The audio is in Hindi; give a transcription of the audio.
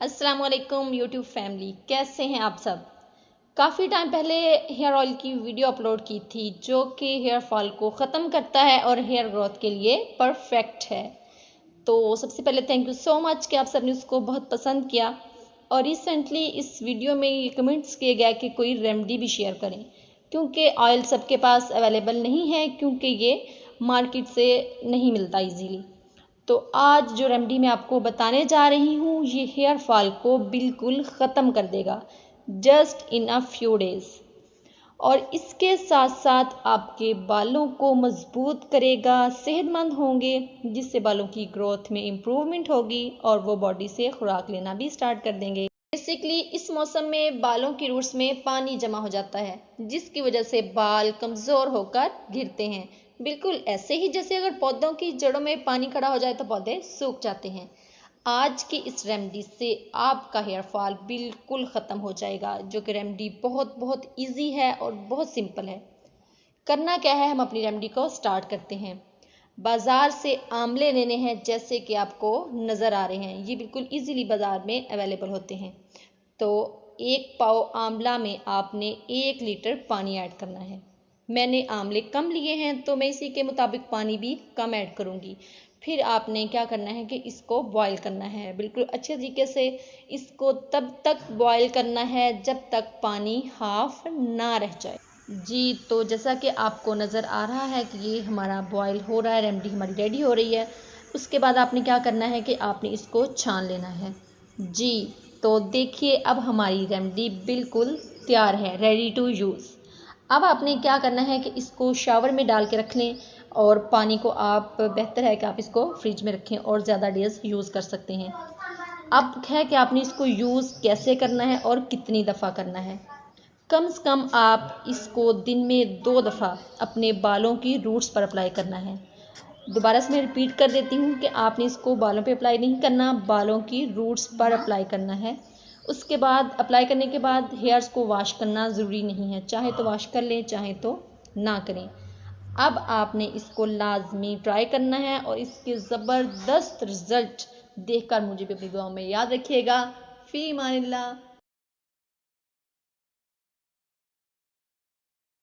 अस्सलाम वालेकुम यूट्यूब फैमिली, कैसे हैं आप सब? काफ़ी टाइम पहले हेयर ऑयल की वीडियो अपलोड की थी, जो कि हेयर फॉल को ख़त्म करता है और हेयर ग्रोथ के लिए परफेक्ट है। तो सबसे पहले थैंक यू सो मच कि आप सबने उसको बहुत पसंद किया। और रिसेंटली इस वीडियो में ये कमेंट्स किए गए कि कोई रेमडी भी शेयर करें, क्योंकि ऑयल सबके पास अवेलेबल नहीं है, क्योंकि ये मार्केट से नहीं मिलता इजीली तो आज जो रेमडी मैं आपको बताने जा रही हूँ, ये हेयर फॉल को बिल्कुल ख़त्म कर देगा। Just in a few days और इसके साथ साथ आपके बालों को मज़बूत करेगा, सेहतमंद होंगे, जिससे बालों की ग्रोथ में इम्प्रूवमेंट होगी और वो बॉडी से खुराक लेना भी स्टार्ट कर देंगे। बेसिकली इस मौसम में बालों की रूट्स में पानी जमा हो जाता है, जिसकी वजह से बाल कमज़ोर होकर गिरते हैं। बिल्कुल, ऐसे ही जैसे अगर पौधों की जड़ों में पानी खड़ा हो जाए तो पौधे सूख जाते हैं। आज की इस रेमडी से आपका हेयर फॉल बिल्कुल ख़त्म हो जाएगा, जो कि रेमडी बहुत बहुत इजी है और बहुत सिंपल है। करना क्या है, हम अपनी रेमडी को स्टार्ट करते हैं। बाज़ार से आमले लेने हैं, जैसे कि आपको नज़र आ रहे हैं। ये बिल्कुल इजीली बाज़ार में अवेलेबल होते हैं। तो एक पाव आंवला में आपने एक लीटर पानी ऐड करना है। मैंने आमले कम लिए हैं तो मैं इसी के मुताबिक पानी भी कम ऐड करूँगी। फिर आपने क्या करना है कि इसको बॉईल करना है। बिल्कुल अच्छे तरीके से इसको तब तक बॉईल करना है जब तक पानी हाफ़ ना रह जाए। जी तो जैसा कि आपको नज़र आ रहा है कि ये हमारा बॉयल हो रहा है रेमडी हमारी रेडी हो रही है। उसके बाद आपने क्या करना है कि आपने इसको छान लेना है। जी तो देखिए अब हमारी रेमडी बिल्कुल तैयार है रेडी टू यूज़ अब आपने क्या करना है कि इसको शावर में डाल के रख लें और पानी को आप बेहतर है कि आप इसको फ्रिज में रखें और ज़्यादा डेज़ यूज़ कर सकते हैं। अब है कि आपने इसको यूज़ कैसे करना है और कितनी दफ़ा करना है। कम से कम आप इसको दिन में दो दफ़ा अपने बालों की रूट्स पर अप्लाई करना है। दोबारा से मैं रिपीट कर देती हूँ कि आपने इसको बालों पे अप्लाई नहीं करना, बालों की रूट्स पर अप्लाई करना है। उसके बाद अप्लाई करने के बाद हेयर्स को वॉश करना ज़रूरी नहीं है। चाहे तो वॉश कर लें, चाहे तो ना करें। अब आपने इसको लाजमी ट्राई करना है और इसके ज़बरदस्त रिज़ल्ट देखकर मुझे भी अपनी दुआ में याद रखिएगा। फ़ी मानिल्ला